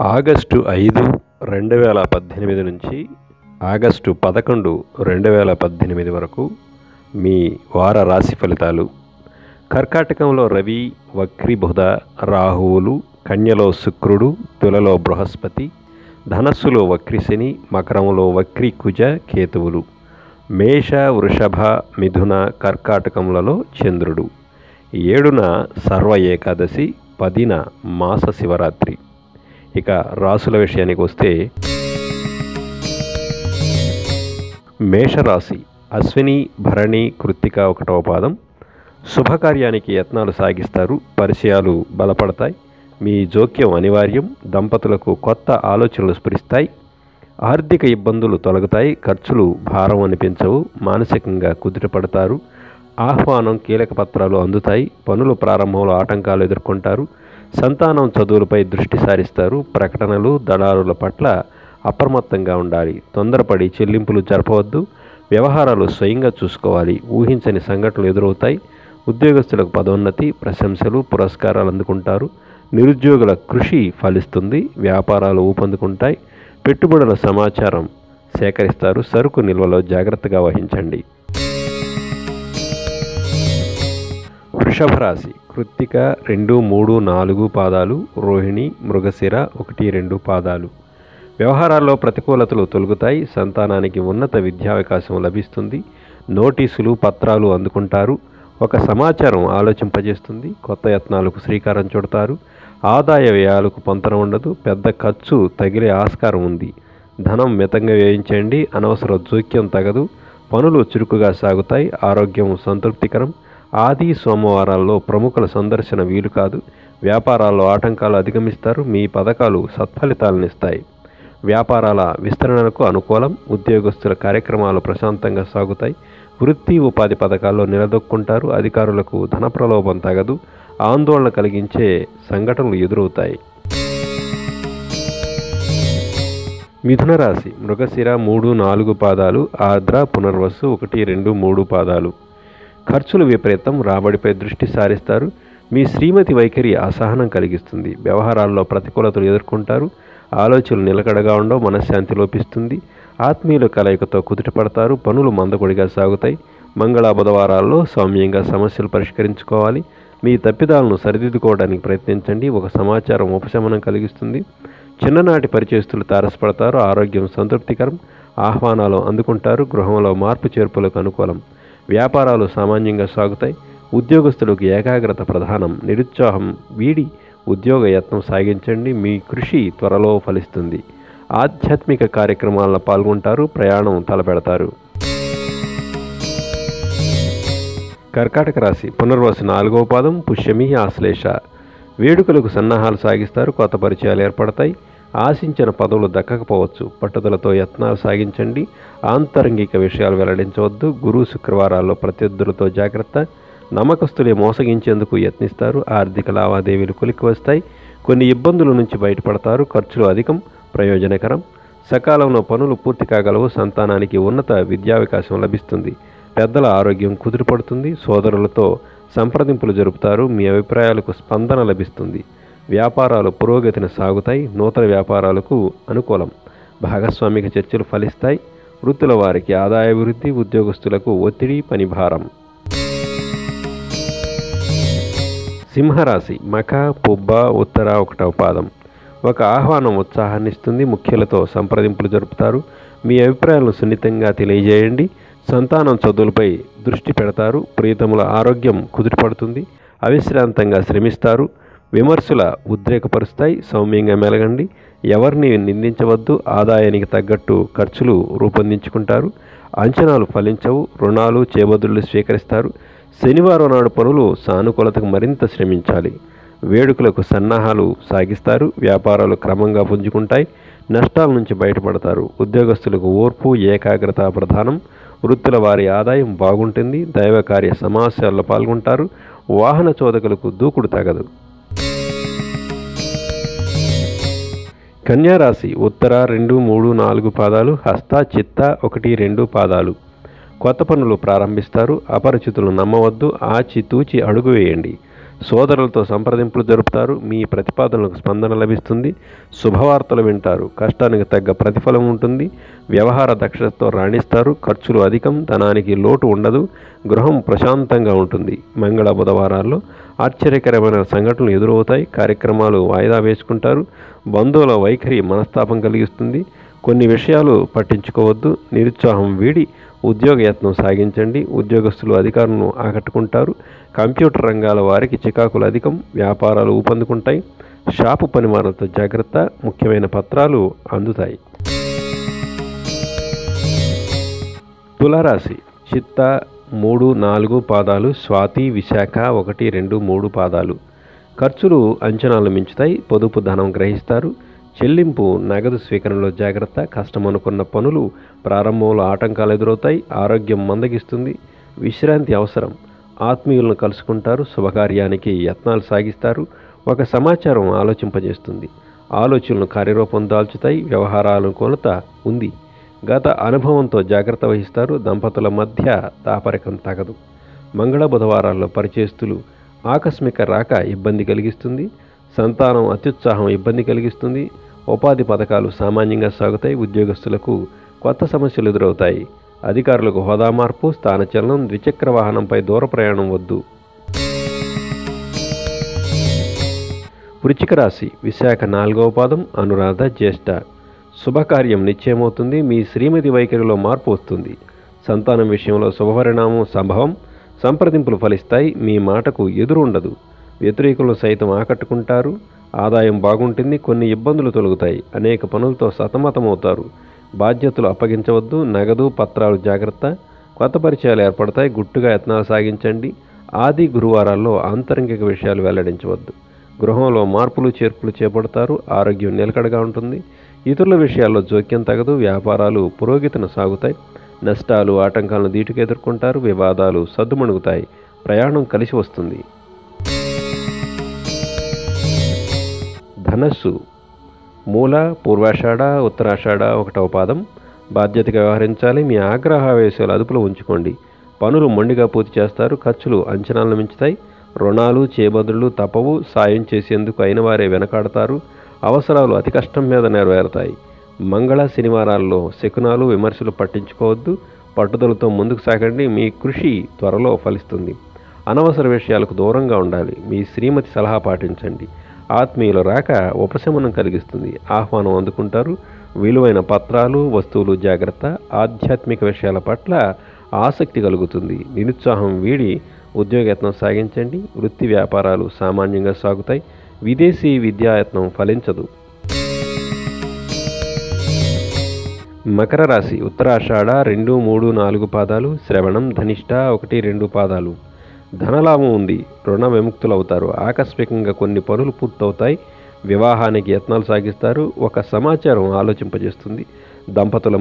August ఐదు రెండు వేల పద్దెనిమిది నుంచి ఆగస్టు పదకొండు రెండు వేల పద్దెనిమిది వరకు మీ వార రాశి ఫలితాలు. కర్కాటకంలో రవి వక్రి బుధ రాహువులు కన్యలో శుక్రుడు తులలో బృహస్పతి ధనస్సులో వక్రిశని మకరంలో వక్రి కుజ కేతువులు. మేష వృషభ మిథున కర్కాటకములలో చంద్రుడు. ఏడున సర్వ ఏకాదశి పదిన మాస శివరాత్రి. ఇక రాసుల విషయానికి వస్తే మేషరాశి అశ్విని భరణి కృత్తిక ఒకటవ పాదం. శుభకార్యానికి యత్నాలు సాగిస్తారు పరిచయాలు బలపడతాయి మీ జోక్యం అనివార్యం దంపతులకు కొత్త ఆలోచనలు స్ఫురిస్తాయి ఆర్థిక ఇబ్బందులు తొలగుతాయి ఖర్చులు భారం అనిపించవు మానసికంగా కుదుటపడతారు ఆహ్వానం కీలక పత్రాలు అందుతాయి పనులు ప్రారంభంలో ఆటంకాలు ఎదుర్కొంటారు సంతానం చదువులపై దృష్టి సారిస్తారు. ప్రకటనలు దళారుల పట్ల అప్రమత్తంగా ఉండాలి. తొందరపడి చెల్లింపులు జరపవద్దు. వ్యవహారాలు స్వయంగా చూసుకోవాలి. ఊహించని సంఘటనలు ఎదురవుతాయి. ఉద్యోగస్తులకు పదోన్నతి ప్రశంసలు పురస్కారాలు అందుకుంటారు. నిరుద్యోగుల కృషి ఫలిస్తుంది. వ్యాపారాలు ఊపందుకుంటాయి. పెట్టుబడుల సమాచారం సేకరిస్తారు. సరుకు నిల్వలో జాగ్రత్తగా వహించండి. వృషభ రాశి కృత్తిక రెండు మూడు నాలుగు పాదాలు రోహిణి మృగశిర ఒకటి రెండు పాదాలు. వ్యవహారాల్లో ప్రతికూలతలు తొలగుతాయి సంతానానికి ఉన్నత విద్యావకాశం లభిస్తుంది నోటీసులు పత్రాలు అందుకుంటారు ఒక సమాచారం ఆలోచింపజేస్తుంది కొత్త యత్నాలకు శ్రీకారం చుడతారు ఆదాయ వ్యయాలకు పొంతన ఉండదు పెద్ద ఖర్చు తగిలే ఆస్కారం ఉంది. ధనం మితంగా వ్యయించండి అనవసర జోక్యం తగదు పనులు చురుకుగా సాగుతాయి ఆరోగ్యం సంతృప్తికరం ఆది సోమవారాల్లో ప్రముఖుల సందర్శన వీలు కాదు. వ్యాపారాల్లో ఆటంకాలు అధిగమిస్తారు. మీ పథకాలు సత్ఫలితాలనిస్తాయి. వ్యాపారాల విస్తరణకు అనుకూలం. ఉద్యోగస్తుల కార్యక్రమాలు ప్రశాంతంగా సాగుతాయి. వృత్తి ఉపాధి పథకాల్లో నిలదొక్కుంటారు. అధికారులకు ధన ప్రలోభం తగదు. ఆందోళన కలిగించే సంఘటనలు ఎదురవుతాయి. మిథున రాశి మృగశిర మూడు నాలుగు పాదాలు ఆర్ద్ర పునర్వసు ఒకటి రెండు మూడు పాదాలు. ఖర్చులు విపరీతం రాబడిపై దృష్టి సారిస్తారు. మీ శ్రీమతి వైఖరి అసహనం కలిగిస్తుంది. వ్యవహారాల్లో ప్రతికూలతలు ఎదుర్కొంటారు. ఆలోచనలు నిలకడగా ఉండవు మనశ్శాంతి లోపిస్తుంది. ఆత్మీయుల కలయికతో కుదుటపడతారు. పనులు మందకొడిగా సాగుతాయి. మంగళ బుధవారాల్లో సౌమ్యంగా సమస్యలు పరిష్కరించుకోవాలి. మీ తప్పిదాలను సరిదిద్దుకోవడానికి ప్రయత్నించండి. ఒక సమాచారం ఉపశమనం కలిగిస్తుంది. చిన్ననాటి పరిచయస్తులు తారసపడతారు. ఆరోగ్యం సంతృప్తికరం. ఆహ్వానాలు అందుకుంటారు. గృహంలో మార్పు చేర్పులకు అనుకూలం. వ్యాపారాలు సామాన్యంగా సాగుతాయి. ఉద్యోగస్తులకు ఏకాగ్రత ప్రధానం. నిరుత్సాహం వీడి ఉద్యోగ యత్నం సాగించండి. మీ కృషి త్వరలో ఫలిస్తుంది. ఆధ్యాత్మిక కార్యక్రమాల్లో పాల్గొంటారు. ప్రయాణం తలపెడతారు. కర్కాటక రాశి పునర్వసు నాలుగవ పాదం పుష్యమి ఆశ్లేష. వేడుకలకు సన్నాహాలు సాగిస్తారు. కొత్త పరిచయాలు ఏర్పడతాయి. ఆశించిన పదవులు దక్కకపోవచ్చు. పట్టుదలతో యత్నాలు సాగించండి. ఆంతరంగిక విషయాలు వెల్లడించవద్దు. గురు శుక్రవారాల్లో ప్రత్యర్థులతో జాగ్రత్త. నమ్మకస్తులే మోసగించేందుకు యత్నిస్తారు. ఆర్థిక లావాదేవీలు కొలికి వస్తాయి కొన్ని ఇబ్బందుల నుంచి బయటపడతారు. ఖర్చులు అధికం. ప్రయోజనకరం. సకాలంలో పనులు పూర్తి కాగలవు. సంతానానికి ఉన్నత విద్యావకాశం లభిస్తుంది. పెద్దల ఆరోగ్యం కుదురుపడుతుంది. సోదరులతో సంప్రదింపులు జరుపుతారు. మీ అభిప్రాయాలకు స్పందన లభిస్తుంది. వ్యాపారాలు పురోగతిని సాగుతాయి నూతన వ్యాపారాలకు అనుకూలం. భాగస్వామిక చర్చలు ఫలిస్తాయి. వృత్తుల వారికి ఆదాయ అభివృద్ధి ఉద్యోగస్తులకు ఒత్తిడి పనిభారం. సింహరాశి మఖ పుబ్బ ఉత్తర ఒకటవ పాదం. ఒక ఆహ్వానం ఉత్సాహాన్ని ఇస్తుంది ముఖ్యులతో సంప్రదింపులు జరుపుతారు. మీ అభిప్రాయాలను సున్నితంగా తెలియజేయండి. సంతానం చదువులపై దృష్టి పెడతారు. ప్రియతముల ఆరోగ్యం కుదిరిపడుతుంది అవిశ్రాంతంగా శ్రమిస్తారు. విమర్శల ఉద్రేకపరుస్తాయి. సౌమ్యంగా మెలగండి. ఎవరిని నిందించవద్దు. ఆదాయానికి తగ్గట్టు ఖర్చులు రూపొందించుకుంటారు. అంచనాలు ఫలించవు. రుణాలు చేబదులు స్వీకరిస్తారు. శనివారం నాడు పనులు సానుకూలతకు మరింత శ్రమించాలి. వేడుకలకు సన్నాహాలు సాగిస్తారు. వ్యాపారాలు క్రమంగా పుంజుకుంటాయి. నష్టాల నుంచి బయటపడతారు. ఉద్యోగస్తులకు ఓర్పు ఏకాగ్రత ప్రధానం. వృత్తుల వారి ఆదాయం బాగుంటుంది. దైవ కార్య సమావేశాల్లో పాల్గొంటారు. వాహన చోదకులకు దూకుడు తగదు. కన్యారాశి ఉత్తర రెండు మూడు నాలుగు పాదాలు హస్త చిత్త ఒకటి రెండు పాదాలు. కొత్త పనులు ప్రారంభిస్తారు అపరిచితులు నమ్మవద్దు ఆచితూచి అడుగు వేయండి. సోదరులతో సంప్రదింపులు జరుపుతారు మీ ప్రతిపాదనలకు స్పందన లభిస్తుంది శుభవార్తలు వింటారు కష్టానికి తగ్గ ప్రతిఫలం ఉంటుంది వ్యవహార దక్షతతో రాణిస్తారు ఖర్చులు అధికం ధనానికి లోటు ఉండదు గృహం ప్రశాంతంగా ఉంటుంది. మంగళ బుధవారాల్లో ఆశ్చర్యకరమైన సంఘటనలు ఎదురవుతాయి. కార్యక్రమాలు వాయిదా వేసుకుంటారు. బంధువుల వైఖరి మనస్తాపం కలిగిస్తుంది. కొన్ని విషయాలు పట్టించుకోవద్దు. నిరుత్సాహం వీడి ఉద్యోగ యత్నం సాగించండి. ఉద్యోగస్తులు అధికారులను ఆకట్టుకుంటారు. కంప్యూటర్ రంగాల వారికి చికాకులు అధికం. వ్యాపారాలు ఊపందుకుంటాయి. షాపు పనిమాలతో జాగ్రత్త. ముఖ్యమైన పత్రాలు అందుతాయి. తులారాశి. చిత్త మూడు నాలుగు పాదాలు స్వాతి విశాఖ ఒకటి రెండు మూడు పాదాలు. ఖర్చులు అంచనాలు మించుతాయి పొదుపు ధనం గ్రహిస్తారు. చెల్లింపు నగదు స్వీకరణలో జాగ్రత్త కష్టమనుకున్న పనులు ప్రారంభంలో ఆటంకాలు ఎదురవుతాయి ఆరోగ్యం మందగిస్తుంది విశ్రాంతి అవసరం. ఆత్మీయులను కలుసుకుంటారు శుభకార్యానికి యత్నాలు సాగిస్తారు ఒక సమాచారం ఆలోచింపజేస్తుంది. ఆలోచనలు కార్యరూపం దాల్చుతాయి వ్యవహారాల కొలత ఉంది. గత అనుభవంతో జాగ్రత్త వహిస్తారు. దంపతుల మధ్య దాపరికం తగదు. మంగళ బుధవారాల్లో పరిచేస్తులు ఆకస్మిక రాక ఇబ్బంది కలిగిస్తుంది. సంతానం అత్యుత్సాహం ఇబ్బంది కలిగిస్తుంది. ఉపాధి పథకాలు సామాన్యంగా సాగుతాయి. ఉద్యోగస్తులకు కొత్త సమస్యలు ఎదురవుతాయి. అధికారులకు హోదా మార్పు స్థానచలనం ద్విచక్ర వాహనంపై దూర ప్రయాణం వద్దు. వృచ్చిక రాశి విశాఖ నాలుగవ పాదం అనురాధ జ్యేష్ఠ. శుభకార్యం నిశ్చయమవుతుంది. మీ శ్రీమతి వైఖరిలో మార్పు వస్తుంది. సంతానం విషయంలో శుభపరిణామం సంభవం. సంప్రదింపులు ఫలిస్తాయి. మీ మాటకు ఎదురు ఉండదు వ్యతిరేకులను సైతం ఆకట్టుకుంటారు. ఆదాయం బాగుంటుంది. కొన్ని ఇబ్బందులు తొలగుతాయి. అనేక పనులతో సతమతమవుతారు. బాధ్యతలు అప్పగించవద్దు. నగదు పత్రాలు జాగ్రత్త. కొత్త పరిచయాలు ఏర్పడతాయి. గుట్టుగా యత్నాలు సాగించండి. ఆది గురువారాల్లో ఆంతరంగిక విషయాలు వెల్లడించవద్దు. గృహంలో మార్పులు చేర్పులు చేపడతారు. ఆరోగ్యం నిలకడగా ఉంటుంది. ఇతరుల విషయాల్లో జోక్యం తగదు వ్యాపారాలు పురోగతిన సాగుతాయి నష్టాలు ఆటంకాలను ధీటుగా ఎదుర్కొంటారు వివాదాలు సద్దుమణుగుతాయి ప్రయాణం కలిసి వస్తుంది. ధనస్సు. మూల పూర్వాషాఢ ఉత్తరాషాఢ ఒకటవ పాదం. బాధ్యతగా వ్యవహరించాలి మీ ఆగ్రహావేశాలు అదుపులో ఉంచుకోండి. పనులు మొండిగా పూర్తి చేస్తారు ఖర్చులు అంచనాలను మించుతాయి. రుణాలు చేబదులు తప్పవు సాయం చేసేందుకు అయిన వారే వెనకాడతారు. అవసరాలు అతి కష్టం మీద నెరవేరుతాయి. మంగళ శనివారాల్లో శకునాలు విమర్శలు పట్టించుకోవద్దు. పట్టుదలతో ముందుకు సాగండి. మీ కృషి త్వరలో ఫలిస్తుంది. అనవసర విషయాలకు దూరంగా ఉండాలి. మీ శ్రీమతి సలహా పాటించండి. ఆత్మీయుల రాక ఉపశమనం కలిగిస్తుంది. ఆహ్వానం అందుకుంటారు. విలువైన పత్రాలు వస్తువులు జాగ్రత్త. ఆధ్యాత్మిక విషయాల పట్ల ఆసక్తి కలుగుతుంది. నిరుత్సాహం వీడి ఉద్యోగయత్నం సాగించండి. వృత్తి వ్యాపారాలు సామాన్యంగా సాగుతాయి. విదేశీ విద్యాయత్నం ఫలించదు. మకర రాశి ఉత్తరాషాఢ రెండు మూడు నాలుగు పాదాలు శ్రవణం ధనిష్ట ఒకటి రెండు పాదాలు. ధనలాభం ఉంది రుణ విముక్తులవుతారు. ఆకస్మికంగా కొన్ని పనులు పూర్తవుతాయి. వివాహానికి యత్నాలు సాగిస్తారు. ఒక సమాచారం ఆలోచింపజేస్తుంది. దంపతుల